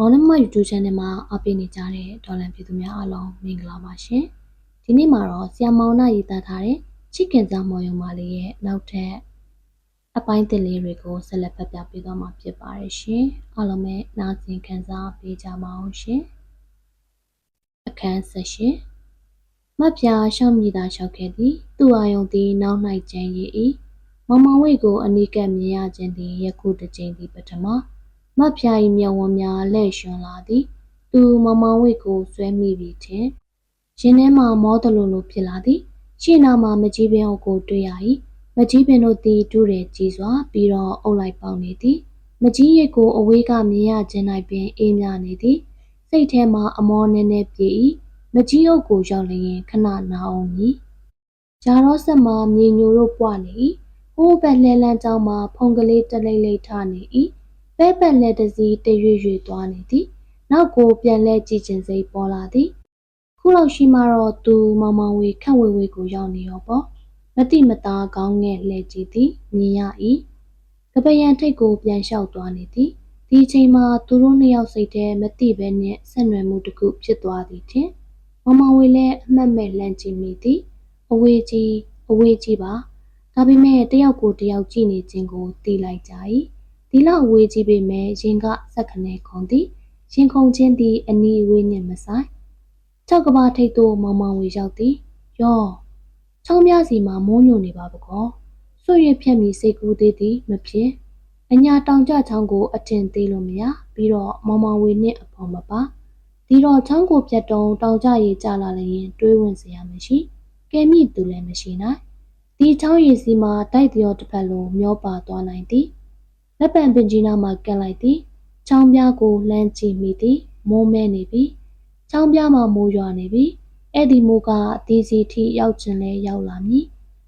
မောင်နှမ YouTube channel မှာအားပေးနေကြတဲ့ဒေါ်လန်ပြည်သူများအားလုံးမင်္ဂလာပါရှင်။ဒီနေ့မှာတော့ဆီယမောင်နာရေးသားထားတဲ့ချစ်ခင်စားမော်ယုံမာလေးရဲ့နောက်ထပ်အပိုင်းသစ်လေးတွေကိုဆက်လက်ဖတ်ပြပေးသွားမှာဖြစ်ပါတယ်ရှင်။အားလုံးပဲနားဆင်ခံစားပေးကြပါအောင်ရှင်။အခန်းဆက်ရှင်မဖျားရှောင်းမိသားလျှောက်ခဲ့သည်သူအာယုံသည်နောက်၌ကျန်ရည်၏မမဝိတ်ကိုအနီးကပ်မြင်ရခြင်းသည်ယခုတစ်ကြိမ်သည်ပထမ မဖျား၏မျက်ဝန်းများလှဲ့ရွှင်လာသည်သူမမဝိတ်ကိုဆွဲမိပြီးထင်ရင်ထဲမှမောတလူလိုဖြစ်လာသည်ရှေ့နာမှာမကြီးပင်အုပ်ကိုတွေ့ရ၏မကြီးပင်တို့သည်တူးတယ်ကြီးစွာ ပြီးတော့အုပ်လိုက်ပေါက်နေသည်မကြီးရိတ်ကိုအဝေးကမြင်ရခြင်း၌ပင်အေးမြနေသည်စိတ်ထဲမှာအမောနည်းနည်းပြေ၏မကြီးအုပ်ကိုရောက်လျင်ခဏနာအောင်မည်ဂျာရောဆက်မှာမြေညိုတို့ပွားနေ၏ဟိုးဘက်လှဲလန်းကျောင်းမှာဖုန်ကလေးတလိမ့်လိမ့်ထနေ၏ ပဲပက်လက်တစည်းတရွေ့ရွေ့သွားနေသည်နောက်ကိုပြန်လဲကြည့်ခြင်းစိတ်ပေါ်လာသည်ခုလောက်ရှိမှတော့သူမောင်မောင်ဝေခန့်ဝေဝေကိုရောက်နေရောပေါ့မတိမသားကောင်းငဲ့လှဲကြည့်သည်မြင်ရ၏ကပယံထိတ်ကိုပြန်လျှောက်သွားနေသည်ဒီအချိန်မှာသူတို့နှစ်ယောက်စိတ်ထဲမတိပဲနဲ့ဆက်နွယ်မှုတစ်ခုဖြစ်သွားသည်ထင်မောင်မောင်ဝေလည်းအမှတ်မဲ့လန့်ကြည့်မိသည်အဝေးကြီးအဝေးကြီးပါဒါပေမဲ့တယောက်ကိုတယောက်ကြည့်နေခြင်းကိုသိလိုက်ကြ၏ ဒီလောက်ဝေးကြည့်ပေမဲ့ရင်ကစက်ခနဲခုံသည်ရင်ခုန်ခြင်းသည်အနီးဝေးနှင့်မဆိုင်ကြောက်ကဘာထိတ်သို့မောင်မောင်ဝေရောက်သည်ယောချောင်းများစီမှာမိုးညိုနေပါပကောဆွရွဖြက်မိစိတ်ကူးသေးသည်မဖြစ်အညာတောင်ကျချောင်းကိုအထင်သေးလို့မရပြီးတော့မောင်မောင်ဝေနှင့်အဖော်မပါဒီတော့ချောင်းကိုပြတ်တုံတောင်ကျရေကျလာလျင်တွေးဝင်စရာမရှိကဲမိသူလည်းမရှိနိုင်ဒီချောင်းရည်စီမှာတိုက်တရောတစ်ဖက်လုံးမျောပါသွားနိုင်သည် လက်ပံပင်ကြီးနားမှာကန့်လိုက်သည်ချောင်းပြားကိုလှမ်းကြည့်မိသည်မိုးမဲနေပြီချောင်းပြားမှာမိုးရွာနေပြီအဲ့ဒီမိုးကဒီစီထိရောက်ချင်လဲရောက်လာမည်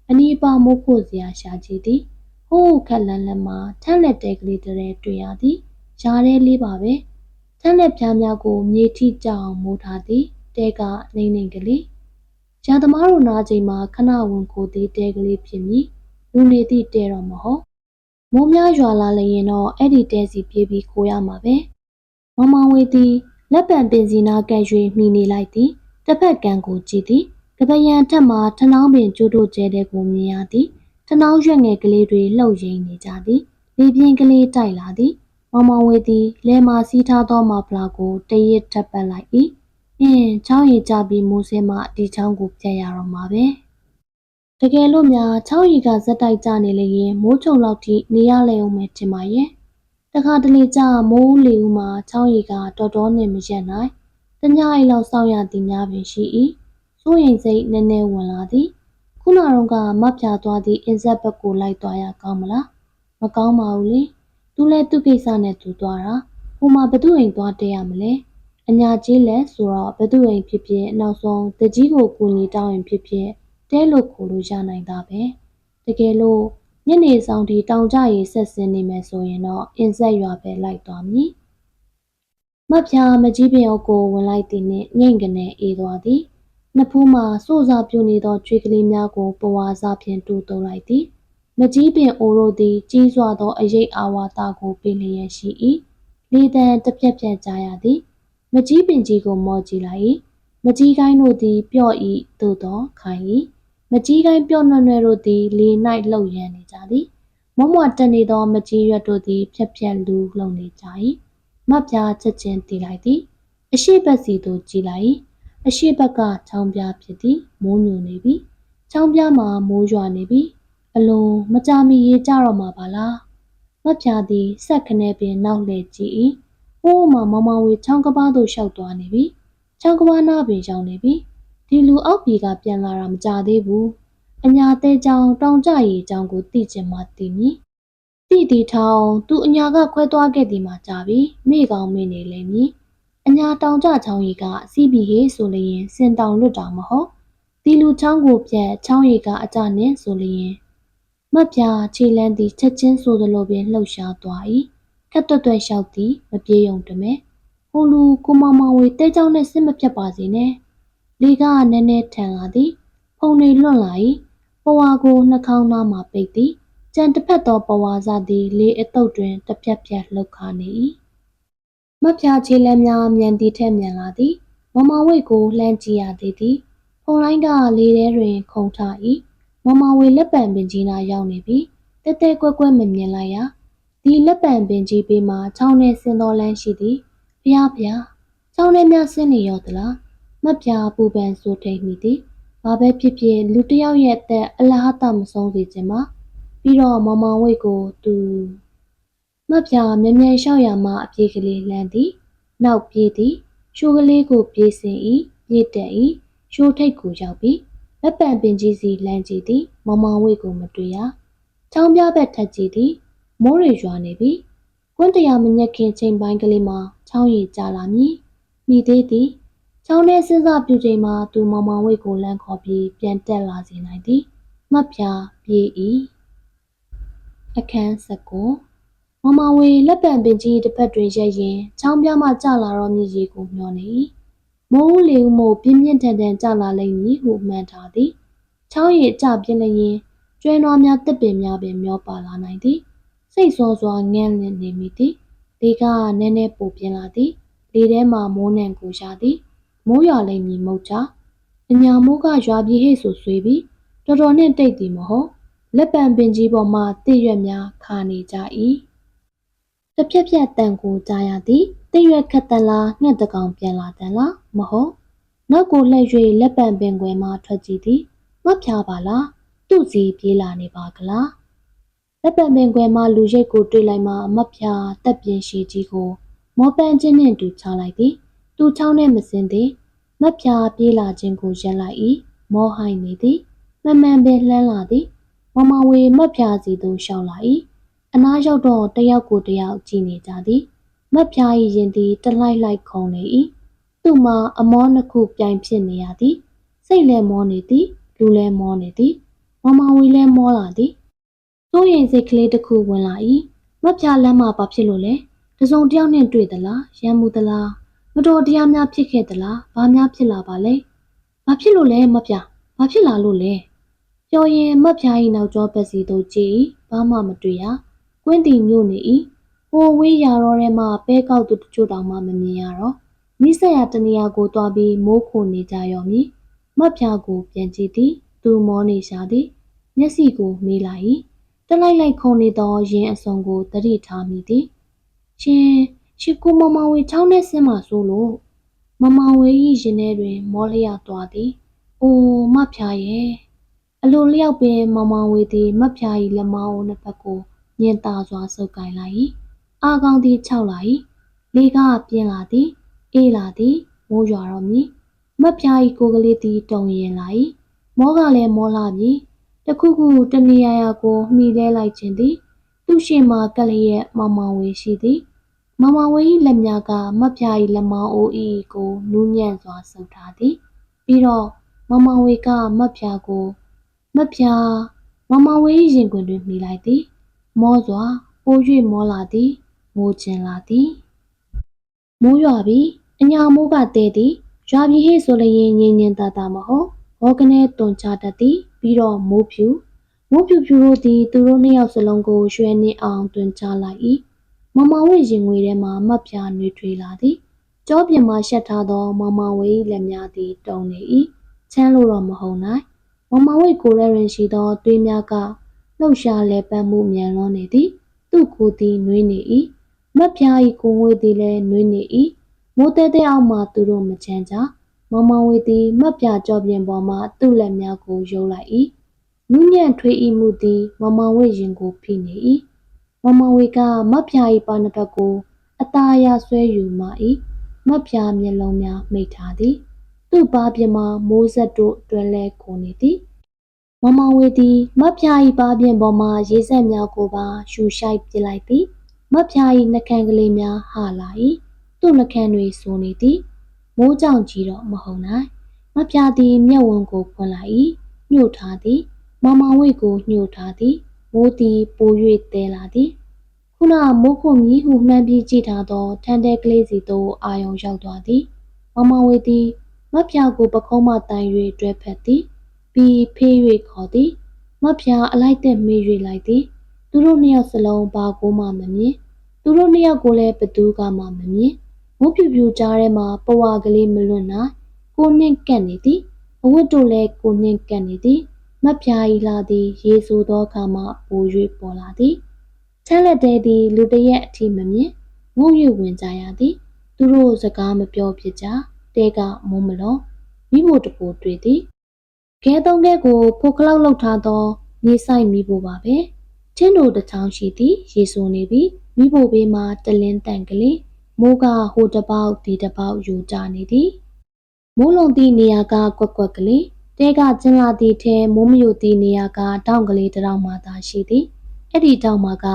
အနီးပါမိုးဖို့စရာရှာကြည့်သည်ဟိုးခက်လန်းလန်းမှာထက်လက်တဲကလေးတည်းတွေ့ရသည်ရှားရဲလေးပါပဲထက်လက်ပြားများကိုမြေထိကြအောင်မိုးထားသည်တဲကနေနေကလေးရာသမားတို့နားချိန်မှာခဏဝင်ကိုသည်တဲကလေးဖြစ်မည်လူနေသည့်တဲတော့မဟုတ် မိုးများရွာလာလျင်တော့အဲ့ဒီတဲစီပြေးပြီးခိုးရမှာပဲမမောင်ဝေသည်လက်ပံပင်စီနာကန်ရွှေမိနေလိုက်သည်တစ်ဖက်ကံကိုကြည့်သည်ကပယံထက်မှထနှောင်းပင်ကျိုးတို့ကျဲတဲ့ကိုမြင်ရသည်ထနှောင်းရွက်ငယ်ကလေးတွေလှုပ်ရင်းနေကြသည်လေပြင်းကလေးတိုက်လာသည်မောင်မောင်ဝေသည်လဲမာစီးထားသောမဖလာကိုတရစ်ထပ်ပတ်လိုက်၏အင်းချောင်းရည်ကြပြီးမိုးစဲမှဒီချောင်းကိုပြတ်ရတော့မှာပဲ တကယ်လို့များချောင်းရည်ကဇက်တိုက်ကြနေလေရင်မိုးချုံလောက်ထိနေရလေအောင်မယ်ထင်ပါရဲ့တခါတလေကြာမိုးလေဦးမှာချောင်းရည်ကတော်တော်နဲ့မရက်နိုင်တညအိလောက်စောင့်ရသည်များပင်ရှိ၏စိုးရင်စိတ်နည်းနည်းဝင်လာသည်ခုနတော့ကမဖျားသွားသည့်အင်ဆက်ဘက်ကိုလိုက်သွားရကောင်းမလားမကောင်းပါဘူးလေသူလည်းသူ့ကိစ္စနဲ့သူသွားတာဟိုမှာဘသူအိမ်သွားတဲရမလဲအညာကြီးလက်ဆိုတော့ဘသူအိမ်ဖြစ်ဖြစ်နောက်ဆုံးတကြီးကိုကူညီတောင်းရင်ဖြစ်ဖြစ် တဲလို့ခိုလို့ရနိုင်တာပဲတကယ်လို့ညနေဆောင်ဒီတောင်ကြရီဆက်စင်းနေမယ်ဆိုရင်တော့အင်ဆက်ရွာပဲလိုက်သွားမည်မဖျားမကြီးပင်အုပ်ကိုဝင်လိုက်သည်နှင့်ငိမ့်ကနေအေးသွားသည်နှစ်ဖူးမှစိုးစားပြူနေသောကြွေကလေးများကိုပဝါစားဖြင့်တူတုံးလိုက်သည်မကြီးပင်အိုတို့သည်ကြီးစွာသောအရေးအာဝါသကိုပေးလျက်ရှိ၏လေတံတစ်ပြက်ပြက်ကြားရသည်မကြီးပင်ကြီးကိုမော့ကြည့်လိုက်၏မကြီးကိုင်းတို့သည်ပျော့၏သို့သောခိုင်၏ မကြီးကိုင်းပျော့နှွဲ့နှွဲ့တို့သည်လေ၌လှုပ်ရမ်းနေကြသည်မွမွတက်နေသောမကြီးရွက်တို့သည်ဖြက်ဖြက်လူလှုပ်နေကြ၏မပြားချက်ချင်းတီးလိုက်သည်အရှိဘက်စီသို့ကြည့်လိုက်အရှိဘက်ကချောင်းပြားဖြစ်သည်မိုးညိုနေပြီချောင်းပြားမှာမိုးရွာနေပြီအလုံးမကြမီရေးကြတော့မှာပါလားမပြားသည်ဆက်ခနဲပင်နောက်လှည့်ကြည့်၏ဟိုးမှမမဝေချောင်းကပားသို့ရှောက်သွားနေပြီချောင်းကပားနားပင်ရောက်နေပြီ ဒီလူအောက်ပြည်ကပြန်လာတာမကြသေးဘူးအညာသေးချောင်းတောင်ကြရီချောင်းကိုသိချင်မှသိမည်တိတီထောင်သူအညာကခွဲသွားခဲ့သည်မှာကြပြီမိကောင်းမင်းနေလိမ့်မည်အညာတောင်ကြချောင်းရီကစီးပြီးဟေးဆိုလျင်စင်တောင်လွတ်တာမဟုတ်ဒီလူချောင်းကိုပြက်ချောင်းရီကအကြနဲ့ဆိုလျင်မတ်ပြခြေလန်းသည်ချက်ချင်းဆိုသလိုပင်လှုပ်ရှားသွား၏ခက်တွတ်တွတ်လျှောက်သည်မပြေယုံတမဲဟိုလူကိုမမောင်ဝေတဲကြောင်းနဲ့စစ်မပြတ်ပါစေနဲ့ လေကနည်းနည်းထန်လာသည် ဖုန်တွေလွန့်လာ၏ပဝါကိုနှာခေါင်းသားမှပိတ်သည်ကြံတစ်ဖက်သောပဝါစသည် လေအတုပ်တွင်တစ်ပြက်ပြက်လှုပ်ခါနေ၏မဖျားခြေလက်များမြန်သည်ထက်မြန်လာသည် မမဝိတ်ကိုလှမ်းကြည့်ရသေးသည်ဖုန်လိုင်းကလေထဲတွင်ခုန်ထ၏မမဝေလက်ပံပင်ကြီးနာရောက်နေပြီတဲတဲကွက်ကွက်မမြင်လိုက်ရဒီလက်ပံပင်ကြီးပေးမှာချောင်းနဲ့ဆင်းတော်လန်းရှိသည်ဖျားဖျားချောင်းထဲများဆင်းနေရောသလား မဖျားပူပန်ဆိုထိတ်မိသည်ဘာပဲဖြစ်ဖြစ်လူတစ်ယောက်ရဲ့အသက်အလဟတမဆုံးစေခြင်းပါပြီးတော့မမဝိတ်ကိုသူမဖျားမြ мян လျှောက်ရမှအပြေးကလေးလှမ်းသည်နောက်ပြေးသည်ရှိုးကလေးကိုပြေးစင်၏ပြေးတက်၏ရှိုးထိတ်ကိုရောက်ပြီးလက်ပံပင်ကြီးစီလှမ်းကြည့်သည်မမဝိတ်ကိုမတွေ့ရချောင်းပြဘက်ထက်ကြည့်သည်မိုးရေရွာနေပြီကွန်းတရားမညက်ခင်ချိန်ပိုင်းကလေးမှာချောင်းရည်ကျလာမည်မိသေးသည် ချောင်းထဲစဉ်းစားပြုချိန်မှာသူမမဝိတ်ကိုလမ်းခေါ်ပြီးပြန်တက်လာစေနိုင်သည်မှတ်ဖြာပြေး၏အခန်း၁၉မမဝေလက်ပံပင်ကြီးတစ်ဖက်တွင်ရက်ရင်ချောင်းပြမှကျလာတော့မြည်ရီကိုမျောနေ၏မိုးဦးလေဦးမို့ပြင်းပြင်းထန်ထန်ကျလာလိမ့်မည်ဟုမှန်းထားသည်ချောင်းရည်ကျပြင်းလျင်ကျွဲနွားများတစ်ပင်များပင်မျောပါလာနိုင်သည်စိတ်ဆောစွာငန်းလင့်နေမိသည်လေကနည်းနည်းပူပြင်းလာသည်လေထဲမှမိုးနှံကိုရှာသည် မိုးရွာလိမ့်မည်မဟုတ်ကြအညာမိုးကရွာပြီးဟဲ့ဆိုဆွေးပြီးတော်တော်နှင့်တိတ်သည်မဟုတ်လက်ပံပင်ကြီးပေါ်မှတည့်ရွက်များခါနေကြ၏တစ်ဖြက်ဖြက်တန်ကိုကြားရသည်တည့်ရွက်ခတ်တန်လားငှက်တကောင်ပြန်လာတန်လားမဟုတ်နောက်ကိုလှည့်၍လက်ပံပင်ကွယ်မှထွက်ကြည့်သည်မဖျားပါလားသူ့စီပြေးလာနေပါကလားလက်ပံပင်ကွယ်မှလူရိတ်ကိုတွေ့လိုက်မှမဖျားတက်ပြင်းရှိကြီးကိုမောပန်းချင်းနှင့်တူချလိုက်သည် သူချောင်းနဲ့မစင်သည်မဖျားပြေးလာခြင်းကိုရပ်လိုက်၏မောဟိုင်းနေသည်မမှန်ပင်လှမ်းလာသည်မမဝေမတ်ဖြာစီသို့ရှောင်လာ၏အနားရောက်တော့တယောက်ကိုတယောက်ကြည့်နေကြသည်မတ်ဖြာ၏ရင်သည်တလိုက်လိုက်ခုန်နေ၏သူ့မှာအမောနှစ်ခုပြိုင်ဖြစ်နေရသည်စိတ်လည်းမောနေသည်လူလည်းမောနေသည်မမဝေလည်းမောလာသည်စိုးရင်စိတ်ကလေးတစ်ခုဝင်လာ၏မတ်ဖြာလမ်းမှာဘာဖြစ်လို့လဲတစုံတယောက်နဲ့တွေ့သလားရမ်းမှုသလား မတော်တရားများဖြစ်ခဲ့သလားဘာများဖြစ်လာပါလဲဘာဖြစ်လို့လဲမတ်ဖြာဘာဖြစ်လာလို့လဲပြောရင်မတ်ဖျား၏နောက်ကျောဘက်စီသို့ကြည့်၏ဘာမှမတွေ့ရ။ကွင်းတီမြို့နေ၏ဟိုဝေးရတော့ထဲမှပဲကောက်သူတချို့တောင်မှမမြင်ရတော့မိဆက်ရတနေရာကိုတွားပြီးမိုးခိုနေကြရောမည်။မတ်ဖျားကိုပြန်ကြည့်သည်သူမောနေရှာသည်မျက်စိကိုမေးလိုက်၏တလိုက်လိုက်ခုန်နေသောရင်အစုံကိုတတိထားမိသည်ရှင် ရှင်ကိုမမဝေချောင်းနဲ့ဆင်းမှဆိုလို့မမဝေ၏ရင်ထဲတွင် မောလျက်သွားသည်။အိုးမဖျားရဲ့အလိုလျောက်ပင်မောင်မောင်ဝေသည်မတ်ဖျား၏လက်မောင်းနှစ်ဖက်ကိုညင်သာစွာဆုပ်ကိုင်လိုက်၏အာကောင်းသည်ခြောက်လာ၏လေကပြင်းလာသည်အေးလာသည်မိုးရွာတော့မည်မတ်ဖျား၏ကိုကလေးသည်တုံရင်လာ၏မောကလည်းမောလာပြီတခုခုတနေရာရာကိုမှီလဲလိုက်ခြင်းသည်သူ့ရှိမှကလျက်မောင်မောင်ဝေရှိသည် မောင်မောင်ဝေ၏လက်များကမတ်ဖျား၏လက်မောင်းအိုး၏ကိုနူးညံ့စွာဆုပ်ထားသည်ပြီးတော့မောင်မောင်ဝေကမတ်ဖျားကိုမဖျားမမဝေးရင်ခွင်တွင်မိလိုက်သည်မောစွာပိုး၍မောလာသည်မိုးချင်လာသည်မိုးရွာပြီးအညာမိုးကတဲသည်ရွာပြီးဟေ့ဆိုလျင်ငင်းငင်းတတမဟုတ်ဟောကနေတွန်ချတတ်သည်ပြီးတော့မိုးဖြူမိုးဖြူဖြူတို့သည်သူတို့နှစ်ယောက်စလုံးကိုရွှဲနှင်းအောင်တွင်ချလိုက်၏ မမဝေးရင်ငွေထဲမှမတ်ပြားနှွေထွေးလာသည်ကြောပြင်မှရှက်ထားသော မမဝေးလက်များသည်တုံနေ၏ချမ်းလို့တော့မဟုတ်နိုင်မမဝိတ်ကိုရဲရင်ရှိသောသွေးများကလှုပ်ရှားလဲပန်းမှုမြန်လွန်နေသည် သူ့ကိုယ်သည်နှွေးနေ၏မက်ပြား၏ကိုငွေသည်လည်းနှွေးနေ၏မိုးတဲတဲအောက်မှသူတို့မချမ်းကြမမဝေသည်မက်ပြားကြောပြင်ပေါ်မှသူ့လက်များကိုယုံလိုက်၏နုညံ့ထွေးဤမှုသည် မမဝေရင်ကိုဖိနေ၏ မမဝေကမက်ပြား၏ပါနဘက်ကိုအသားအရဆွဲယူမှ၏မက်ပြားမျက်လုံးများမိတ်ထားသည်သူ့ပါပြမမိုးဆက်တို့တွဲလဲခုန်နေသည်မမောင်ဝေသည်မတ်ဖျား၏ပါပြင်ပေါ်မှရေစက်များကိုပါရှူရှိုက်ပစ်လိုက်သည်မတ်ဖျား၏နှကန်းကလေးများဟာလာ၏သူ့နှကန်းတွေဆိုနေသည်မိုးကြောင်ကြီးတော့မဟုတ်နိုင်မတ်ဖျားသည်မျက်ဝန်းကိုဖွင့်လိုက်၏ညှို့ထားသည်မမောင်ဝေကိုညှို့ထားသည် မိုးသည်ပို၍တဲလာသည်ခုနမိုးခုမြည်ဟုမှန်းပြီးကြည့်ထားသောထန်တဲကလေးစီသို့အာယုံရောက်သွားသည်မမောင်ဝေသည်မတ်ဖျားကိုပကုံးမှတိုင်၍တွဲဖက်သည်ပြီးဖေး၍ခေါ်သည်မတ်ဖျားအလိုက်သက်မေး၍လိုက်သည်သူတို့နှစ်ယောက်စလုံးဘာကိုမှမမြင်သူတို့နှစ်ယောက်ကိုလည်းဘသူကမှမမြင်မိုးပြူပြူကြားထဲမှာပဝါကလေးမလွတ်နိုင်ကိုနှင့်ကပ်နေသည်အဝတ်တို့လည်းကိုနှင့်ကပ်နေသည် မတ်ပြာဤလာသည် ရေဆိုသောအခါမှပို၍ပေါ်လာသည်ချမ်းလက်တဲသည် လူတရက်အထိမမြင်ငုံ၍ဝင်ကြရသည် သူတို့စကားမပြောဖြစ်ကြတဲကမုံမလောမိဖို့တပူတွေ့သည်ခဲသုံးခဲကိုဖိုကလောက်လောက်ထားသောမြေဆိုင်မိဖို့ပါပဲချင်းတို့တစ်ချောင်းရှိသည် ရေဆိုနေပြီမိဖို့ဘေးမှာတလင်းတန့်ကလေးမိုးကဟိုတစ်ပေါက်ဒီတစ်ပေါက်ယူကြနေသည်မိုးလုံသည့်နေရာကကွက်ကွက်ကလေး တဲကကျင်းလာသည့်ထဲမိုးမယိုသည့်နေရာကတောင်ကလေးတစ်တောင်မှသာရှိသည်အဲ့ဒီတောင်မှာက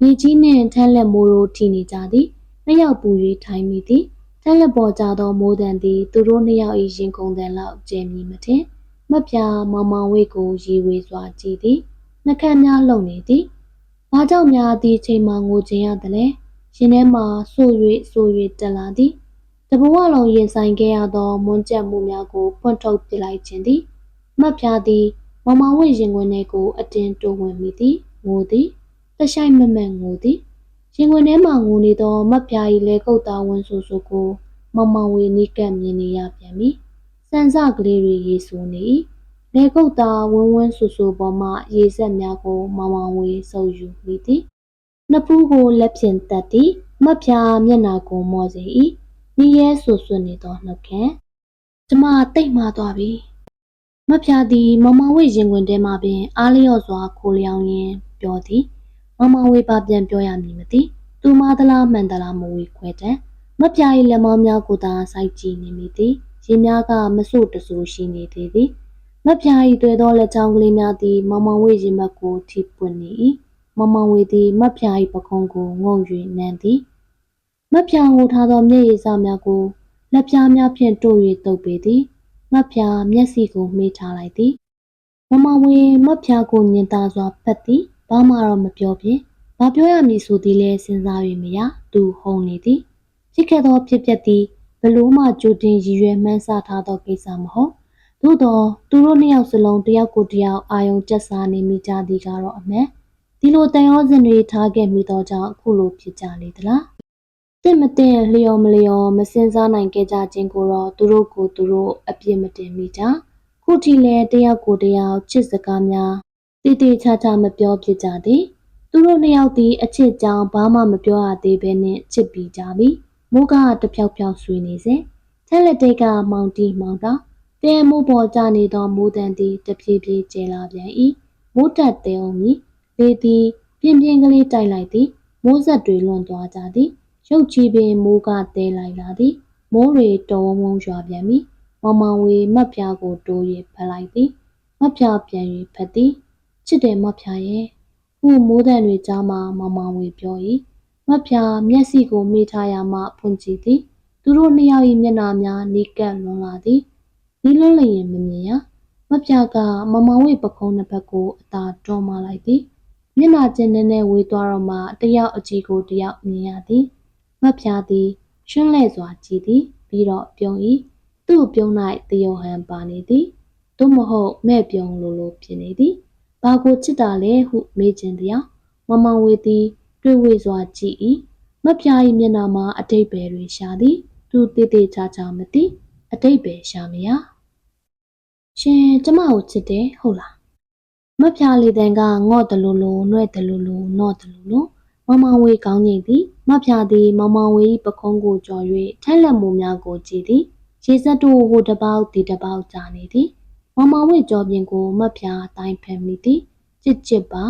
မြေကြီးနှင့်ထန်းလက်မိုးတို့ထိနေကြသည်နှစ်ယောက်ပူ၍ထိုင်မိသည်ထန်းလက်ပေါ်ကြသောမိုးတန်သည်သူတို့နှစ်ယောက်၏ရင်ကုန်တန်လောက်ကျဲမြည်မထင်မတ်ပြာမောင်မောင်ဝိတ်ကိုရေဝေစွာကြည့်သည်နှကမ်းများလုံနေသည်ဘာကြောင့်များသည်ချိန်မှငိုခြင်းရသလဲရင်ထဲမှာဆို၍ဆို၍တက်လာသည် တဘဝလုံးရင်ဆိုင်ခဲ့ရသောမွန်းကျက်မှုများကိုဖွင့်ထုတ်ပြလိုက်ခြင်းသည်မတ်ပြာသည်မောင်မောင်ဝိတ်ရင်ခွင်ထဲကိုအတင်းတိုးဝင်မိသည်ငိုသည်တရှိုက်မမက်ငိုသည်ရင်ခွင်ထဲမှာငိုနေသောမတ်ပြာ၏လေကုတ်သားဝန်းဆူဆူကိုမောင်မောင်ဝေနီးကပ်မြင်နေရပြန်ပြီစံစကလေးတွေရေဆူနေ၏လေကုတ်သားဝန်းဝန်းဆူဆူပေါ်မှရေဆက်များကိုမောင်မောင်ဝေဆုပ်ယူမိသည်နှစ်ဖူးကိုလက်ဖြင့်တက်သည်မတ်ပြာမျက်နာကိုမော့စေ၏ နီးရဲဆူဆူနေသောနှုတ်ခမ်းကျမတိတ်မှသွားပြီမတ်ပြာသည်မောင်မောင်ဝေရင်ခွင်ထဲမှပင်အားလျော့စွာခိုလျောင်းရင်းပြောသည်မောင်မောင်ဝေပါပြန်ပြောရမည်မသိသူမသလားမှန်သလားမဝေခွဲတံမပြာ၏လက်မောင်းများကိုသာစိုက်ကြည့်နေမိသည်ရင်များကမဆုတဆူရှိနေသေးသည်မပြာ၏တွေ့သောလက်ချောင်းကလေးများသည်မောင်မောင်ဝေရင်မက်ကိုထိပွင့်နေ၏မောင်မောင်ဝေသည်မပြာ၏ပခုံးကိုငုံ၍နမ်းသည် မပြာဟိုထားသောမျက်ရည်စများကိုလက်ပြားများဖြင့်တို့၍တုပ်ပေသည်မပြာမျက်စိကိုမှေးထားလိုက်သည်မမဝေမပြာကိုညင်သာစွာဖတ်သည်ဘာမှတော့မပြောဖြင့်ဘာပြောရမည်ဆိုသည်လဲစဉ်းစား၍မရသူဟုန်နေသည်ဖြစ်ခဲ့သောဖြစ်ပျက်သည်ဘလို့မှကြိုတင်ရည်ရွယ်မှန်းဆထားသောကိစ္စမဟုတ်သို့သောသူတို့နှစ်ယောက်စလုံးတယောက်ကိုတယောက်အာယုံကျက်စားနေမိကြသည်ကတော့အမှန်ဒီလိုတန်ရောစင်တွေထားခဲ့မိသောကြောင့်အခုလိုဖြစ်ကြလေသလား တင့်မတင်လျော်မလျော်မစင်စားနိုင်ခဲ့ကြခြင်းကိုတော့သူတို့ကိုသူတို့အပြစ်မတင်မိကြခုထိလဲတယောက်ကိုတယောက်ချစ်စကားများတည်တည်ချာချာမပြောဖြစ်ကြသည်သူတို့နှစ်ယောက်သည်အချစ်ကြောင်ဘာမှမပြောရသေးဘဲနဲ့ချစ်ပြီးကြပြီမိုးကတဖြောက်ဖြောက်ဆွေနေစေထဲလက်တိတ်ကမောင်တီမောင်တာတဲမိုးပေါ်ကျနေသောမိုးတန်သည်တပြေးပြေးကျလာပြန်၏မိုးတက်တဲအောင်မီလေသည်ပြင်းပြင်းကလေးတိုက်လိုက်သည်မိုးဆက်တွေလွန်သွားကြသည် ရုတ်ချီပင်မိုးကတဲလိုက်လာသည်မိုးတွေတော်ဝုံရွာပြန်ပြီမောင်မောင်ဝေမတ်ပြားကိုတိုး၍ဖက်လိုက်သည်မတ်ပြားပြန်၍ဖက်သည်ချစ်တယ်မတ်ပြားရဲ့ခုမိုးတန်တွေကြားမှာမောင်မောင်ဝေပြော၏မတ်ပြားမျက်စိကိုမေးထားရမှဖွင့်ကြည့်သည်သူတို့နှစ်ယောက်၏မျက်နှာများနီးကပ်လွန်လာသည်နီးလွန်းလျင်မမြင်ရမတ်ပြားကမောင်မောင်ဝေပခုံးနှစ်ဖက်ကိုအသာတော်မလိုက်သည်မျက်နှာချင်းနဲ့နဲ့ဝေးသွားတော့မှတယောက်အကြည့်ကိုတယောက်မြင်ရသည် မတ်ပြားသည်ရှင်းလဲစွာကြည့်သည်ပြီးတော့ပြုံး၏သူ့ပြုံး၌တယောဟန်ပါနေသည်သို့မဟုတ်မဲ့ပြုံးလိုလိုဖြစ်နေသည်ဘာကိုချစ်တာလဲဟုမေးခြင်းတရားမမောင်ဝေသည်တွေ့ဝေစွာကြည့်၏မပြား၏မျက်နှာမှာအတိတ်ပဲတွေရှာသည်သူတည်တည်ချာချာမသိအတိတ်ပဲရှာမရရှင်ကျမကိုချစ်တယ်ဟုတ်လားမပြားလေးတန်ကငော့တလူလူနှွဲ့တလူလူနော့တလူလူ မမောင်ဝေကောင်းငိမ့်သည်မပြားသည်မမောင်ဝေ၏ပခုံးကိုကြော်၍ထိုက်လက်မှုများကိုကြည့်သည်ရေစက်တို့ဟိုတပေါက်ဒီတပေါက်ကြာနေသည်မမောင်ဝေကြော်ပြင်ကိုမပြားတိုင်းဖက်မိသည်ချစ်ချစ်ပါ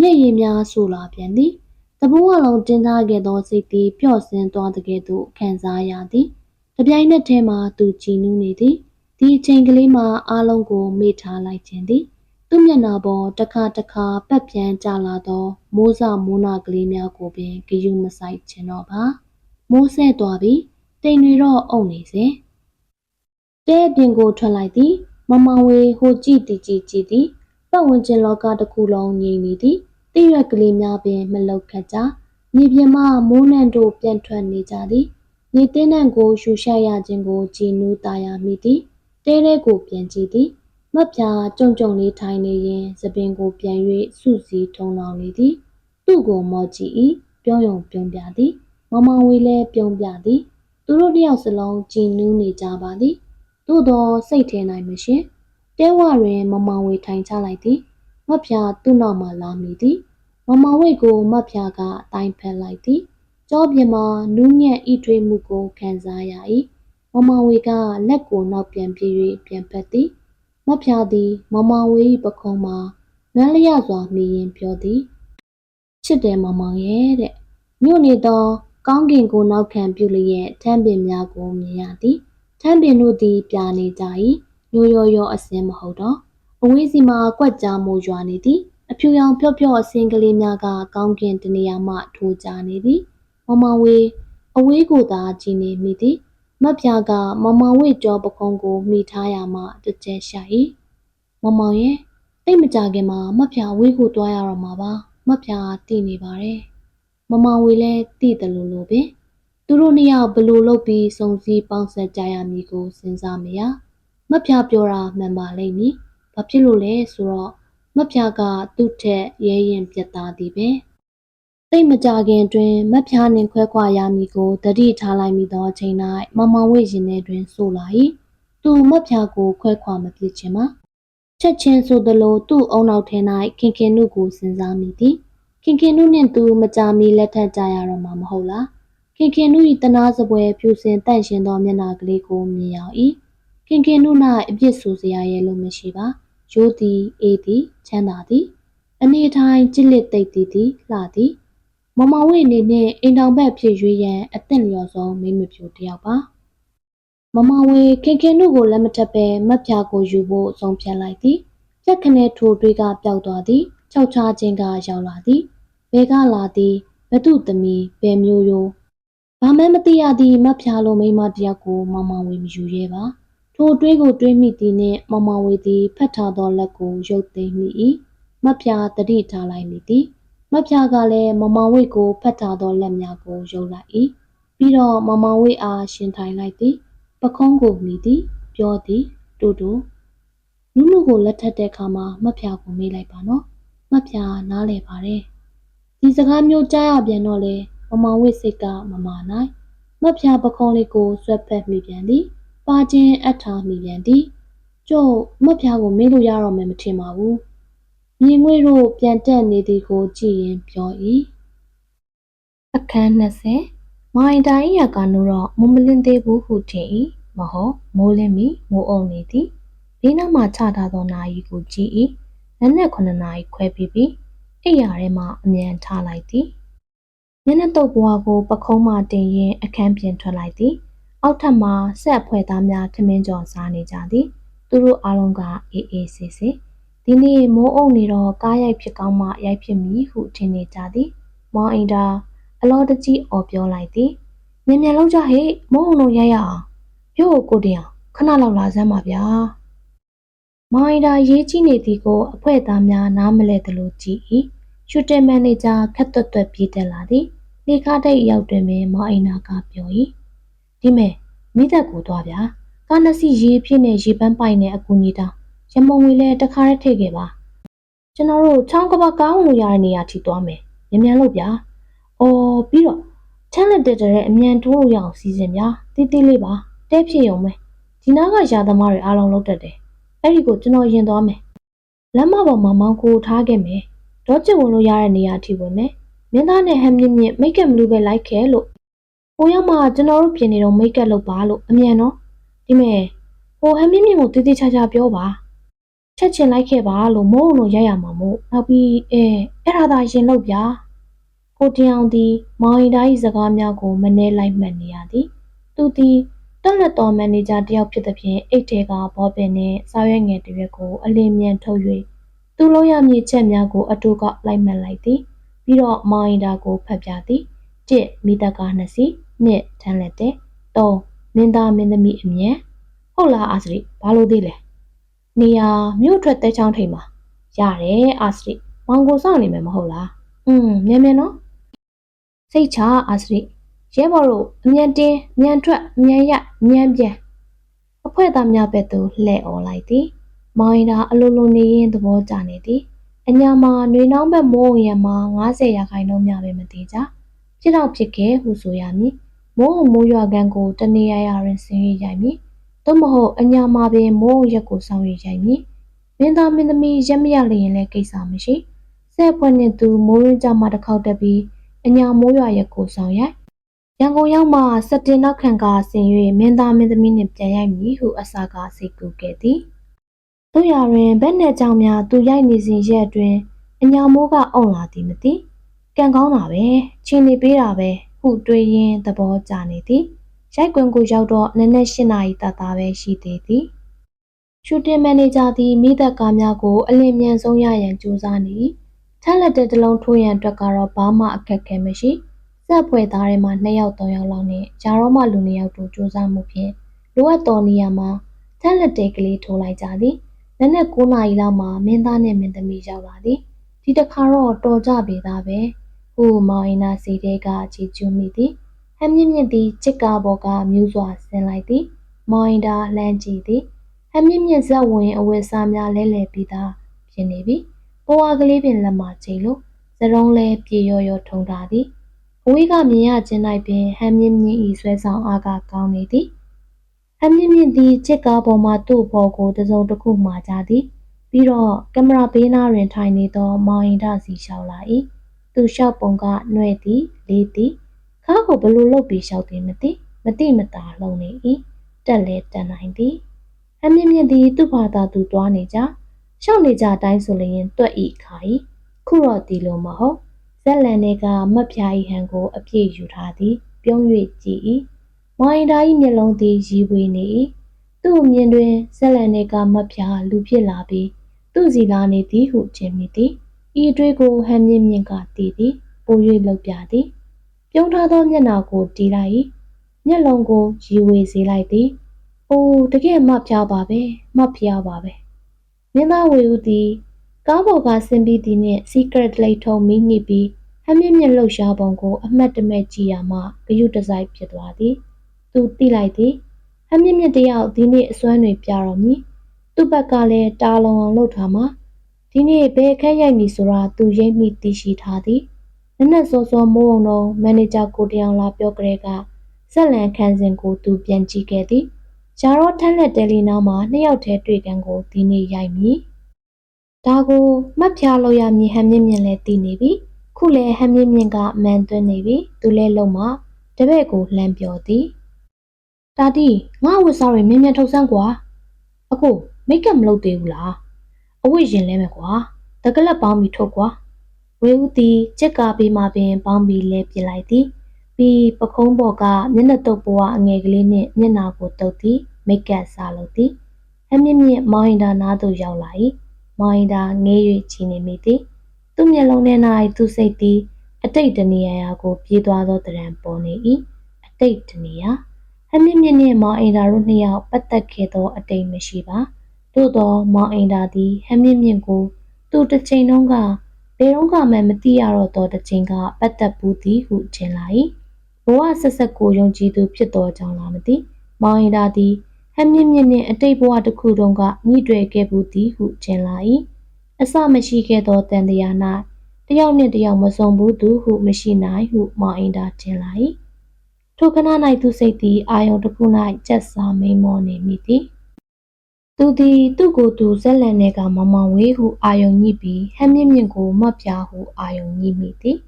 မျက်ရည်များဆူလာပြန်သည်တဘိုးအလုံးတင်းထားခဲ့သောစိတ်သည်ပျော့ဆင်းသွားတဲ့ကဲ့သို့ခံစားရသည်တပြိုင်နက်တည်းမှာသူကြည်နူးနေသည်ဒီအချိန်ကလေးမှာအားလုံးကိုမေ့ထားလိုက်ခြင်းသည် သူ့မျက်နှာပေါ်တစ်ခါတစ်ခါပတ်ပြန်ကျလာသော မိုးစမိုးနာကလေးများကိုပင်ဂယုမဆိုင်ခြင်းတော့ပါမိုးဆဲသွားပြီတိမ်တွေတော့အုံနေစေတဲအပြင်ကိုထွက်လိုက်သည်မမဝေဟိုကြည့်တီကြည့်ကြည့်သည်ပတ်ဝန်းကျင်လောကတစ်ခုလုံးငြိမ်နေသည်တိရွက်ကလေးများပင်မလုတ်ခတ်ကြမြေပြင်မှမိုးနှံတို့ပြန်ထွက်နေကြသည်မြေတင်းနှံကိုရှူရှရခြင်းကိုကြည်နူးตาရမိသည်တဲတဲကိုပြန်ကြည့်သည် မတ်ပြာကြုံကြုံလေးထိုင်နေရင်သပင်ကိုပြန်၍စုစည်းထုံလောင်နေသည် သူ့ကိုမော့ကြည့်၏ပြုံးယုံပြုံးပြသည် မမောင်ဝေလည်းပြုံးပြသည်သူတို့တစ်ယောက်စလုံးကြည်နူးနေကြပါသည်သို့သောစိတ်ထဲ၌မရှင်တဲဝတွင်မမောင်ဝေထိုင်ချလိုက်သည်မဖျားသူ့နောက်မှလာမိသည်မမောင်ဝေကိုမဖျားကတိုင်ဖက်လိုက်သည်ကြောပြင်မှာနူးညံ့ဤထွေးမှုကိုခံစားရ၏မမောင်ဝေကလက်ကိုနောက်ပြန်ပြေး၍ပြန်ဖက်သည် မဖျားသည်မမောင်ဝေ၏ပခုံးမှာမန်းလျစွာမိရင်ပြောသည်ချစ်တယ်မမောင်ရဲ့တဲ့မြို့နေသောကောင်းကင်ကိုနောက်ခံပြုလျက်ထမ်းပင်များကိုမြင်ရသည်ထမ်းပင်တို့သည်ပြာနေကြ၏ညိုရောရောအစင်းမဟုတ်တော့အဝေးစီမှာကွက်ကြားမိုးရွာနေသည်အဖြူရောင်ဖြော့ဖြော့အစင်းကလေးများကကောင်းကင်တနေရာမှထိုးကြနေသည်မမောင်ဝေအဝေးကိုသာကြည်နေမိသည် မတ်ပြာကမမောင်ဝေကြောပခုံးကိုမိထားရမှတစ်ကျက်ရှာ၏မမောင်ရဲ့တိတ်မကြခင်မှာမတ်ပြာဝေးကိုတွားရတော့မှာပါမတ်ပြာတည်နေပါတယ်မမောင်ဝေလည်းတည်တယ်လို့လို့ပင်သူတို့နှစ်ယောက်ဘလို့လုပ်ပြီးစုံစည်းပေါင်းဆက်ကြရမည်ကိုစဉ်းစားမရမတ်ပြာပြောတာမှန်ပါလိမ့်မည်ဘာဖြစ်လို့လဲဆိုတော့မတ်ပြာကသူ့ထက်ရဲရင်ပြတ်သားသည်ပဲ တိတ်မကြခင်တွင်မတ်ပြားနှင်ခွဲခွာရမည်ကိုတတိထားလိုက်မိသောအချိန်၌မမောင်ဝေရင်ထဲတွင်ဆိုလာ၏သူမတ်ပြားကိုခွဲခွာမပြစ်ချင်ပါချက်ချင်းဆိုသလိုသူ့အုံနောက်ထဲ၌ခင်ခင်နုကိုစဉ်းစားမိသည်ခင်ခင်နုနှင့်သူမကြမီလက်ထပ်ကြရတော့မှာမဟုတ်လားခင်ခင်နု၏တနာစပွဲဖြူစင်တန့်ရှင်သောမျက်နှာကလေးကိုမြင်ရ၏ခင်ခင်နု၌အပြစ်ဆိုစရာရဲ့လို့မရှိပါရိုးသည်အေးသည်ချမ်းသာသည်အနေထိုင်ကြစ်လက်သိပ်သည်သည်လှသည် မမဝိအနေနဲ့အိမ်တော်ဘက်ဖြစ်ရွေးရန်အသင့်လျော်ဆုံးမိမပြူတယောက်ပါမမဝေခင်ခင်တို့ကိုလက်မထပ်ပဲမက်ဖြာကိုယူဖို့ဆုံးဖြတ်လိုက်သည်ပြက်ခနဲ့ထိုးတွေကပျောက်သွားသည်ခြောက်ချခြင်းကရောက်လာသည်ဘဲကလာသည်ဘသူသမီးဘယ်မျိုးရိုးဘာမှမသိရသည့်မက်ဖြာလိုမိမတယောက်ကိုမမဝေမယူရဲပါထိုတွေးကိုတွေးမိသည်နှင့်မမဝေသည်ဖတ်ထားသောလက်ကိုရုပ်သိမ်းမိ၏မက်ဖြာတတိထားလိုက်မိသည် မက်ဖြာကလည်းမမောင်ဝိတ်ကိုဖတ်ထားသောလက်များကိုရုပ်လိုက်၏ပြီးတော့မမောင်ဝိတ်အားရှင်ထိုင်လိုက်သည်ပခုံးကိုမိသည်ပြောသည်တူတူနုနုကိုလက်ထပ်တဲ့အခါမှာမက်ဖြာကိုမေးလိုက်ပါနော်မက်ဖြာနားလဲပါတယ်ဒီစကားမျိုးကြားရပြန်တော့လေမမောင်ဝိတ်စိတ်ကမမာနိုင်မက်ဖြာပခုံးလေးကိုဆွဲဖက်မိပြန်သည်ပါခြင်းအထားမိပြန်သည်ကျုပ်မက်ဖြာကိုမေးလို့ရတော့မယ်မထင်ပါဘူး မြင်ငွေတို့ပြန်တက်နေသည်ကိုကြည့်ရင်ပြော၏အခန်း20မိုင်တိုင်းရကနိုတော့မမလင်းသေးဘူးဟုထင်၏မဟုတ်မိုးလင်းမီမိုးအုံနေသည်ဘေးနားမှချထားသောနာရီကိုကြည့်၏နက်နက်9နာရီခွဲပြီးပြီအိယာထဲမှအမြန်ထားလိုက်သည်မျက်နှာတုပ်ဘွားကိုပခုံးမှတင်ရင်အခန်းပြင်ထွက်လိုက်သည်အောက်ထပ်မှဆက်အဖွဲ့သားများထမင်းကြော်စားနေကြသည် သူတို့အားလုံးကအေးအေးဆေးဆေး ဒီနေ့မိုးအုံနေတော့ကားရိုက်ဖြစ်ကောင်းမှရိုက်ဖြစ်မည်ဟုထင်နေကြသည်မောင်အိမ်တာအလောတကြီးအော်ပြောလိုက်သည်မြန်မြန်လောက်ကြဟေ့မိုးအုံတို့ရိုက်ရအောင်ပြုတ်ကိုတင်အောင်ခဏလောက်လာစမ်းပါဗျာမောင်အိမ်တာရေးကြည့်နေသည်ကိုအဖွဲသားများနားမလဲသလိုကြည့်၏ရှူတင်မန်နေဂျာခက်သွက်သွက်ပြေးတက်လာသည်လေကားတိတ်ရောက်တွင်ပင်မောင်အိမ်နာကပြော၏ဒီမဲ့မိသက်ကိုသွားဗျာကားနှစ်စီးရေဖြစ်နေရေပန်းပိုက်နေအကူကြီးတောင်း ရမုံဝေလဲတခါတည်းထိခဲ့ပါကျွန်တော်တို့ချောင်းကပကောင်းလို့ရတဲ့နေရာထိသွားမယ်မြန်မြန်လို့ဗျာအော်ပြီးတော့ချမ်းလက်တက်တဲ့အမြန်ထိုးလို့ရအောင်စီစဉ်ဗျာတီးတီးလေးပါတဲဖြစ်ရုံပဲဒီနားကရာသမားတွေအားလုံးလောက်တတ်တယ်အဲ့ဒီကိုကျွန်တော်ရင်သွားမယ်လမ်းမပေါ်မှာမောင်းကိုထားခဲ့မယ်ဒေါ်ကျဝင်လို့ရတဲ့နေရာထိဝင်မယ်မင်းသားနဲ့ဟမ်မြင့်မြင့်မိတ်ကပ်မလူပဲလိုက်ခဲ့လို့ဟိုရောက်မှကျွန်တော်တို့ပြင်နေတော့မိတ်ကပ်လုပ်ပါလို့အမြန်နော်ဒီမဲ့ဟိုဟမ်မြင့်မြင့်ကိုတည်တည်ချာချာပြောပါ ချက်ချင်လိုက်ခဲ့ပါလို့မိုးုံလို့ရိုက်ရမှာမို့နောက်ပြီးအဲအဲ့ဒါသာရင်လို့ဗျာကိုတင်အောင်သည်မောင်ရင်သား၏စကားများကိုမနှဲလိုက်မှတ်နေရသည်သူသည်တက်လက်တော်မန်နေဂျာတယောက်ဖြစ်သဖြင့်အိတ်ထဲကဘောပင်နှင့်စာရွက်ငယ်တစ်ရွက်ကိုအလင်းမြန်ထုတ်၍သူ့လုံးရမည်ချက်များကိုအတူကလိုက်မှတ်လိုက်သည်ပြီးတော့မောင်ရင်သားကိုဖတ်ပြသည်1မိသက်ကား2စီ2ထမ်းလက်တဲ့3မင်းသားမင်းသမီးအမြန်ဟုတ်လားအာစရိဘာလို့သေးလဲ နေရာမြို့ထွက်တဲချောင်းထိပ်မှာရတယ်အာစရိမောင်ကိုစောင့်နေမယ်မဟုတ်လားอืมမြန်မြန်နော်စိတ်ချအာစရိရဲဘော်တို့အမြန်တင်းမြန်ထွက်မြန်ရမြန်ပြန်အဖွဲ့သားများဘက်သို့လှည့်អော်လိုက်သည်မောင်ရင်သာအလိုလိုနေရင်သဘောကျနေသည်အညာမှာຫນွေနှောင်းဘက်မိုးဝင်ရမှာ90ရာခိုင်နှုန်းများပဲမသေးကြဖြစ်တော့ဖြစ်ခဲ့ဟုဆိုရမည် မိုးဟုံမိုးရွာကန်ကိုတနေရာရာတွင်ဆင်း၍ရိုက်မည် သို့မဟုတ်အညာမှာပင်မိုးဟုံရက်ကိုဆောင်၍ရိုက်မည်မင်းသားမင်းသမီးရက်မရလျင်လည်းကိစ္စမရှိဆဲဖွဲ့နှင့်သူမိုးရင်းကြမှာတစ်ခေါက်တက်ပြီးအညာမိုးရွာရက်ကိုဆောင်ရိုက်ရန်ကုန်ရောက်မှစက်တင်နောက်ခံကဆင်၍မင်းသားမင်းသမီးနှင့်ပြန်ရိုက်မည်ဟုအစာကစိတ်ကူခဲ့သည်တို့ရတွင်ဘက်နဲ့ကြောင့်များသူရိုက်နေစဉ်ရက်အတွင်းအညာမိုးကအုံလာသည်မသိကံကောင်းတာပဲချင်းနေပေးတာပဲဟုတွေးရင်းသဘောကျနေသည် ရိုက်ကွင်းကိုရောက်တော့နည်းနည်း၈နာရီတတ်တာပဲရှိသေးသည်ရှူတင်မန်နေဂျာသည်မိသက်ကားများကိုအလင်းမြန်ဆုံးရရန်ကြိုးစားနေထက်လက်တဲ့တစ်လုံးထိုးရန်အတွက်ကတော့ဘာမှအခက်အခဲမရှိစက်ဖွယ်သားထဲမှာ2ယောက်3ယောက်လောက်နဲ့ဂျာရောမလူ2ယောက်တို့စူးစမ်းမှုဖြင့်လိုအပ်တော်နေရာမှာထက်လက်တဲ့ကလေးထိုးလိုက်ကြသည်နက်နက်9နာရီလောက်မှာမင်းသားနဲ့မင်းသမီးရောက်လာသည်ဒီတစ်ခါတော့တော်ကြပေသားပဲဟူမောင်အင်နာစီတဲ့ကကြည်ကျူးမိသည် ဟမ်းမြင့်မြင့်သည်ချစ်ကားပေါ်ကမြူးစွာဆင်းလိုက်သည်မောင်အင်တာလှမ်းကြည့်သည်ဟမ်းမြင့်မြင့်ဇက်ဝင်အဝတ်စားများလဲလှယ်ပြီးသားဖြစ်နေပြီဘဝကလေးပင်လက်မချိန်လို့သရုံးလဲပြေရောရောထုံထားသည်အဝေးကမြင်ရခြင်း၌ပင်ဟမ်းမြင့်မြင့်ဤဆွဲဆောင်အားကကောင်းနေသည်ဟမ်းမြင့်မြင့်သည်ချစ်ကားပေါ်မှသူ့ဘော်ကိုတစုံတစ်ခုမှာကြသည်ပြီးတော့ကင်မရာဘေးနားတွင်ထိုင်နေသောမောင်အင်တာစီလျှောက်လာ၏သူလျှောက်ပုံကနှဲ့သည်လေးသည် ခါကိုဘလို့လုတ်ပြီးလျှောက်သည်မသိမသိမသာလုံနေ၏တက်လဲတက်နိုင်သည်အမြင့်မြင့်သည်သူ့ဘာသာသူတွားနေကြရှောက်နေကြအတိုင်းဆိုလျင်တွက်ဤခါ၏ခုတော့ဒီလိုမဟုတ်ဇက်လန်တွေကမတ်ဖျားဤဟန်ကိုအပြည့်ယူထားသည် ပြုံး၍ကြည်၏မိုင်းဒါ၏မျက်လုံးသည်ရီဝေနေ၏သူ့အမြင်တွင်ဇက်လန်တွေကမတ်ဖျားလူဖြစ်လာပြီးသူ့စီလာနေသည်ဟုထင်မိသည်ဤအတွေ့ကိုဟန်မြင့်မြင့်ကတည်သည်ပို၍လှုပ်ပြသည် ပြုံးထားသောမျက်နှာကိုတီးလိုက်၏မျက်လုံးကိုရီဝေစေလိုက်သည်အိုးတကယ်မဖျားပါပဲမဖျားပါပဲမင်းသားဝေဦးသည်ကားပေါ်ကဆင်းပြီးသည်နှင့် secret လိတ်ထုံမိညှိပြီးဟမ်းမြင့်မြင့်လှုပ်ရှားပုံကိုအမှတ်တမဲ့ကြည့်ရမှဂယုတစိုက်ဖြစ်သွားသည်သူတိလိုက်သည်ဟမ်းမြင့်မြင့်တယောက်ဒီနေ့အစွမ်းတွေပြတော်မူသူ့ဘက်ကလည်းတာလုံအောင်လှုပ်ထားမှာဒီနေ့ဘယ်ခက်ရိုက်မည်ဆိုတာသူရိပ်မိသိရှိထားသည် နက်နက်စောစောမိုးအောင်တော့မန်နေဂျာကိုတယောင်လာပြောကြတဲ့ကဆက်လန်ခန်းစဉ်ကိုသူပြန်ကြည့်ခဲ့သည်ဂျာရောထက်လက်တယ်လီနာမှာနှစ်ယောက်တည်းတွေ့ကန်ကိုဒီနေ့ရိုက်မည်ဒါကိုမှတ်ဖြားလို့ရမည်ဟန်မြင့်မြင့်လည်းတည်နေပြီခုလည်းဟန်မြင့်မြင့်ကမန်သွင်းနေပြီသူလည်းလုံးမတပည့်ကိုလှမ်းပြောသည်တာတီငါဝတ်စားရမြင်မြန်ထုတ်ဆန်းကွာအခုမိတ်ကပ်မလုပ်သေးဘူးလားအဝတ်ရင်လဲမယ်ကွာတကလက်ပေါင်းပြီးထုတ်ကွာ ဝေဦးသည်ကြက်ကားပေးမှပင်ပေါင်းပြီးလဲပြလိုက်သည်ပြီးပခုံးပေါ်ကမျက်နှာတုပ်ပွားအငယ်ကလေးနှင့်မျက်နှာကိုတုပ်သည်မိတ်ကပ်စားလုပ်သည်အမြင့်မြင့်မောင်ရင်တာနားသို့ရောက်လာ၏မောင်ရင်တာငေး၍ချီနေမိသည်သူ့မျက်လုံးထဲ၌သူ့စိတ်သည်အတိတ်တနေရာကိုပြေးသွားသောတရံပေါ်နေ၏အတိတ်တနေရာအမြင့်မြင့်နှင့်မောင်ရင်တာတို့နှစ်ယောက်ပတ်သက်ခဲ့သောအတိတ်မရှိပါသို့သောမောင်အင်တာသည်ဟမ်းမြင့်မြင့်ကိုသူတစ်ချိန်တုန်းက ဘယ်တော့မှမသိရတော့သောတစ်ချိန်ကပတ်သက်ပူးသည်ဟုထင်လာ၏ဘဝဆက်ဆက်ကိုယုံကြည်သူဖြစ်သောကြောင့်လားမသိမောင်အင်တာသည်ဟမ်းမြင့်မြင့်နှင့်အတိတ်ဘဝတစ်ခုတုန်းကညှိတွေ့ခဲ့ပူးသည်ဟုထင်လာ၏အစမရှိခဲ့သောတန်တရား၌တယောက်နှင့်တယောက်မစုံဘူးသူဟုမရှိနိုင်ဟုမောင်အင်တာထင်လာ၏ထိုခဏ၌သူစိတ်သည်အာယုံတစ်ခု၌ကြက်စားမိန်မောနေမိသည် သူသည်သူ့ကိုယ်သူဇက်လန်ထဲကမောင်မောင်ဝေးဟုအာယုံညှိပြီးဟမ်းမြင့်မြင့်ကိုမတ်ပြားဟုအာယုံညှိမိသည်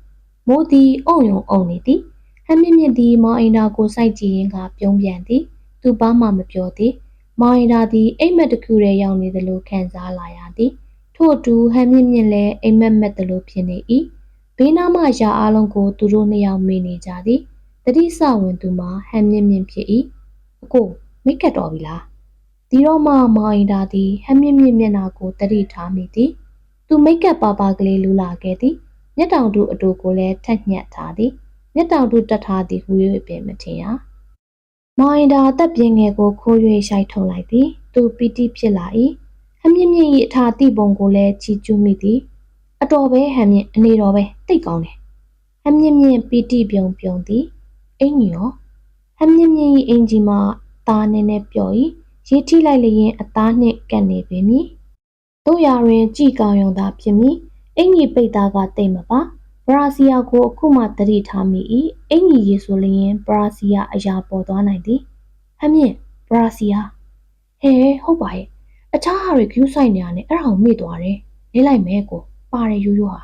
မိုးသည်အုံယုံအုံနေသည်ဟမ်းမြင့်မြင့်သည်မောင်အိန္ဒာကိုစိုက်ကြည့်ရင်းကပြုံးပြန်သည်သူဘာမှမပြောသည်မောင်အိန္ဒာသည်အိမ်မက်တစ်ခုထဲရောက်နေသလိုခံစားလာရသည်ထို့အတူဟမ်းမြင့်မြင့်လည်းအိမ်မက်မက်သလိုဖြစ်နေ၏ဘေးနားမှရာအားလုံးကိုသူတို့နှစ်ယောက်မေ့နေကြသည်တတိဆဝင်သူမှာဟမ်းမြင့်မြင့်ဖြစ်၏အကိုမိတ်ကတ်တော်ပြီလား ဒီတော့မှမောင်အင်တာသည်ဟမ်းမြင့်မြင့်မျက်နှာကိုတတိထားမိသည်သူမိတ်ကပ်ပါပါကလေးလူလာခဲ့သည်မျက်တောင်တူအတူကိုလည်းထက်ညက်ထားသည်မျက်တောင်တူတက်ထားသည်ဟူ၍ပင်မထင်ရမောင်အင်တာတက်ပြင်းငယ်ကိုခိုး၍ရှိုက်ထုတ်လိုက်သည်သူပီတိဖြစ်လာ၏ဟမ်းမြင့်မြင့်၏အထာတိပုံကိုလည်းချီကျူးမိသည်အတော်ပဲဟမ်းမြင့်အနေတော်ပဲတိတ်ကောင်းတယ်ဟမ်းမြင့်မြင့်ပီတိပြုံပြုံသည်အင်းကြီးရောဟမ်းမြင့်မြင့်၏အင်ကြီးမှာသားနည်းနည်းပျော်၏ ရေးထိလိုက်လျင်အသားနှင့်ကပ်နေပေမည်တို့ရာတွင်ကြည်ကောင်းယုံသာဖြစ်မည်အင်ကြီးပိတ်သားကတိတ်မပါဘပရာစီယာကိုအခုမှတတိထားမိ၏အင်ကြီးရေဆိုလျင်ပရာစီယာအရာပေါ်သွားနိုင်သည်ဟမ်းမြင့်ပရာစီယာဟဲဟုတ်ပါရဲ့အခြားဟာတွေကျူးဆိုင်နေရတယ်အဲ့ဒါကိုမေ့သွားတယ်လေးလိုက်မဲကိုပါတယ်ရိုးရိုးဟာ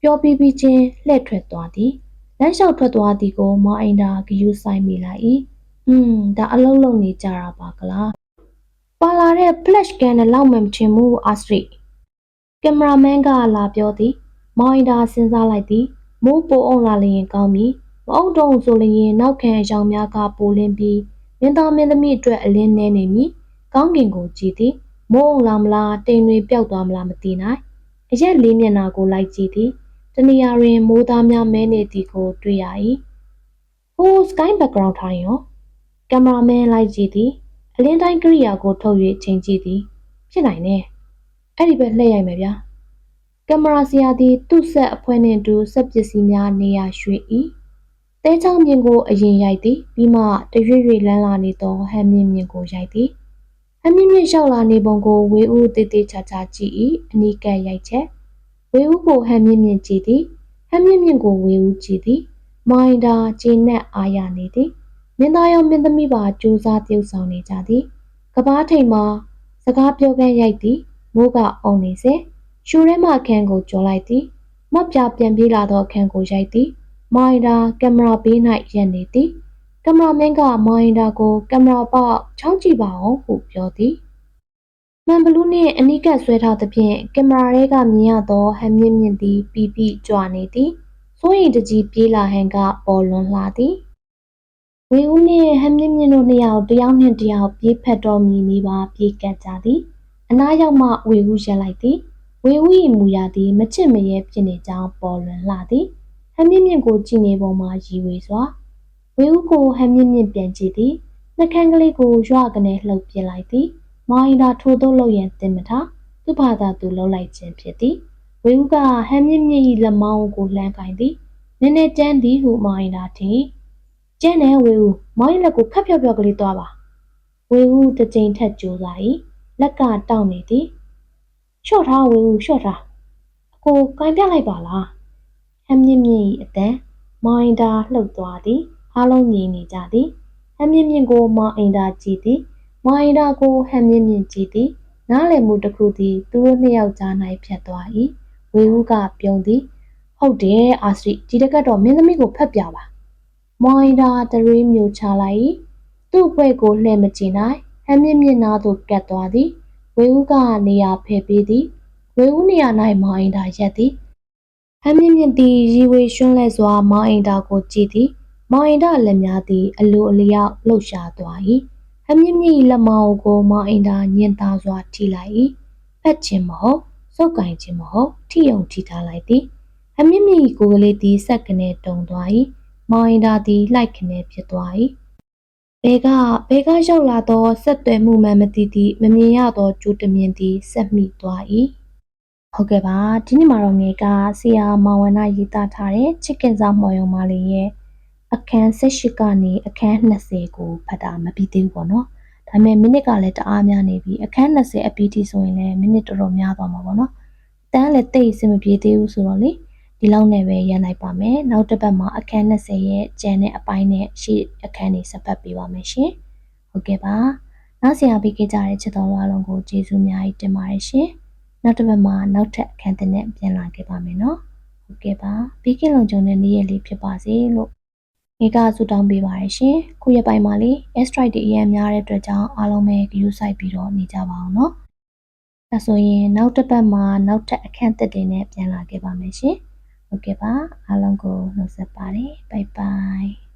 ပြောပြီးပြီးချင်းလှည့်ထွက်သွားသည်လမ်းလျှောက်ထွက်သွားသည်ကိုမအိန်တာဂယူဆိုင်မိလိုက်၏ဟွန်းဒါအလုံးလုံးနေကြတာပါကလား ပါလာတဲ့ flash can နဲ့လောက်မှမချင်ဘူးအာစရိကင်မရာမန်ကလာပြောသည်မောင်အင်တာစဉ်းစားလိုက်သည်မိုးပိုအောင်လာလျင်ကောင်းပြီမအောင်တော့ဆိုလျင်နောက်ခံအယောင်များကပိုလင်းပြီးမင်းသားမင်းသမီးအတွက်အလင်းနေနေမည်ကောင်းကင်ကိုကြည့်သည်မိုးအောင်လာမလားတိမ်တွေပျောက်သွားမလားမသိနိုင်အရက်လေးမျက်နှာကိုလိုက်ကြည့်သည်တနေရာတွင်မိုးသားများမဲနေသည်ကိုတွေ့ရ၏ဟို sky background ထိုင်ရောကင်မရာမန်လိုက်ကြည့်သည် အလင်းတိုင်းကိရိယာကိုထုတ်၍ချိန်ကြည့်သည် ဖြစ်နိုင်တယ်အဲ့ဒီဘက်လှည့်ရိုက်မယ်ဗျာကင်မရာဆရာသည်သူ့ဆက်အဖွဲနှင့်အတူဆက်ပစ္စည်းများနေရာရွှေ့၏တဲချောင်းမြင်ကိုအရင်ရိုက်သည်ပြီးမှတရွေ့ရွေ့လန်းလာနေသောဟမ်းမြင့်မြင့်ကိုရိုက်သည်ဟမ်းမြင့်မြင့်လျှောက်လာနေပုံကိုဝေဦးတေးသေးချာချာကြည့်၏အနီးကပ်ရိုက်ချက်ဝေဦးကိုဟမ်းမြင့်မြင့်ကြည့်သည်ဟမ်းမြင့်မြင့်ကိုဝေဦးကြည့်သည်မိုင်းတာကျင်းနဲ့အာရနေသည် မင်းသားရောမင်းသမီးပါကြိုးစားပြုတ်ဆောင်နေကြသည်ကပားထိန်မှာစကားပြောကန်းရိုက်သည်မိုးကအုံနေစေရှူထဲမှအခန်းကိုကျော်လိုက်သည်မတ်ပြပြန်ပြေးလာသောအခန်းကိုရိုက်သည်မိုင်ဒါကင်မရာဘေး၌ရပ်နေသည်ကင်မရာမင်းကမိုင်ဒါကိုကင်မရာပေါက်ချောင်းကြည့်ပါအောင်ဟုပြောသည်မန်ဘလူးနှင့်အနီးကပ်ဆွဲထားသဖြင့်ကင်မရာထဲကမြင်ရသောဟန်မြင့်မြင့်သည်ပီပီကြွနေသည်စိုးရင်တကြီးပြေးလာဟန်ကပေါ်လွန်လာသည် ဝေဦးနှင့်ဟန်မြင့်မြင့်တို့နှစ်ယောက်တယောက်နှင့်တယောက်ပြေးဖက်တော်မူနေပါပြေးကပ်ကြသည်အနားရောက်မှဝေဦးရက်လိုက်သည်ဝေဝီမူရာသည်မချစ်မရဲဖြစ်နေကြောင်းပေါ်လွင်လာသည်ဟမ်းမြင့်မြင့်ကိုကြည်နေပုံမှာရီဝေစွာဝေဦးကိုဟမ်းမြင့်မြင့်ပြန်ကြည့်သည်နှကန်းကလေးကိုရွကနေလှုပ်ပြလိုက်သည်မောင်အင်တာထိုးသို့လှုပ်ရန်တင်မထားသူ့ဘာသာသူလှုပ်လိုက်ခြင်းဖြစ်သည်ဝေဦးကဟမ်းမြင့်မြင့်၏လက်မောင်းကိုလှမ်းကင်သည်နည်းနည်းကျန်းသည်ဟုမောင်အင်တာထင် ကျန်းတဲ့ဝေဦးမောင်ရဲ့လက်ကိုခပ်ဖြော့ဖြော့ကလေးသွားပါဝေဦးတစ်ကြိမ်ထက်ကြိုးစား၏လက်ကတောက်နေသည်လျှော့ထားဝေဦးလျှော့ထားအကိုကင်ပြလိုက်ပါလားဟမ်းမြင့်မြင့်၏အတန်မောင်အင်တာလှုပ်သွားသည်အားလုံးညီနေကြသည်ဟမ်းမြင့်မြင့်ကိုမောင်အင်တာကြည့်သည်မောင်အင်တာကိုဟမ်းမြင့်မြင့်ကြည့်သည်နားလည်မှုတစ်ခုသည်သူတို့နှစ်ယောက်ကြား၌ဖြတ်သွား၏ဝေဦးကပြုံးသည်ဟုတ်တယ်အာစရိဒီတကတော့မင်းသမီးကိုဖတ်ပြပါ မောင်အင်တာတရေမျိုးချလိုက်၏သူ့ဘွဲ့ကိုလှည့်မကြည့်နိုင်ဟမ်းမြင့်မြင့်နားသို့ကတ်သွားသည်ဝေဦးကနေရာဖယ်ပေးသည်ဝေဦးနေရာ၌မောင်အင်တာရက်သည်ဟမ်းမြင့်မြင့်သည်ရီဝေရွှန်းလဲစွာမောင်အင်တာကိုကြည့်သည်မောင်အင်တာလက်များသည်အလိုအလျောက်လှုပ်ရှားသွား၏ဟမ်းမြင့်မြင့်၏လက်မောင်းကိုမောင်အင်တာညင်သားစွာထိလိုက်၏ဖက်ခြင်းမဟုတ်စုပ်ကင်ခြင်းမဟုတ်ထိယုံထိထားလိုက်သည်ဟမ်းမြင့်မြင့်၏ကိုယ်ကလေးသည်ဆက်ကနေတုံသွား၏ မောင်အင်တာသည်လှိုက်ခနဲဖြစ်သွား၏ဘဲကဘဲကရောက်လာသောဆက်သွယ်မှုမှန်မသိသည့်မမြင်ရသောကျူးတမြင်သည်ဆက်မိသွား၏ဟုတ်ကဲ့ပါဒီနေ့မှာတော့ငယ်ကဆရာမောင်ဝနရေးသားထားတဲ့ချစ်ကင်စားမော်ယုံမလေးရဲ့အခန်း18ကနေအခန်း20ကိုဖတ်တာမပြီးသေးဘူးပေါ့နော်ဒါပေမဲ့မိနစ်ကလည်းတအားများနေပြီအခန်း20အပြီးထိဆိုရင်လည်းမိနစ်တော်တော်များသွားမှာပေါ့နော်တန်းလည်းတိတ်အဆင်မပြေသေးဘူးဆိုတော့လေ ဒီလောက်နဲ့ပဲရန်လိုက်ပါမယ်နောက်တစ်ပတ်မှာအခန်း20ရဲ့ကျန်တဲ့အပိုင်းနဲ့ရှေ့အခန်းတွေဆက်ပတ်ပေးပါမယ်ရှင်ဟုတ်ကဲ့ပါနောက်ဆရာပေးခဲ့ကြတဲ့ချစ်တော်အားလုံးကိုကျေးဇူးအများကြီးတင်ပါတယ်ရှင်နောက်တစ်ပတ်မှာနောက်ထပ်အခန်းသစ်နဲ့ပြန်လာခဲ့ပါမယ်နော်ဟုတ်ကဲ့ပါပြီးကင်းလုံခြုံတဲ့နေ့ရက်လေးဖြစ်ပါစေလို့မိကဆုတောင်းပေးပါရရှင်ခုရက်ပိုင်းမှာလေ asteroid တွေအများများတဲ့အတွက်ကြောင့်အားလုံးပဲ view site ပြီးတော့နေကြပါအောင်နော်ဒါဆိုရင်နောက်တစ်ပတ်မှာနောက်ထပ်အခန်းသစ်တွေနဲ့ပြန်လာခဲ့ပါမယ်ရှင် ဟုတ်ကဲ့ပါအားလုံးကိုနှုတ်ဆက်ပါတယ် bye bye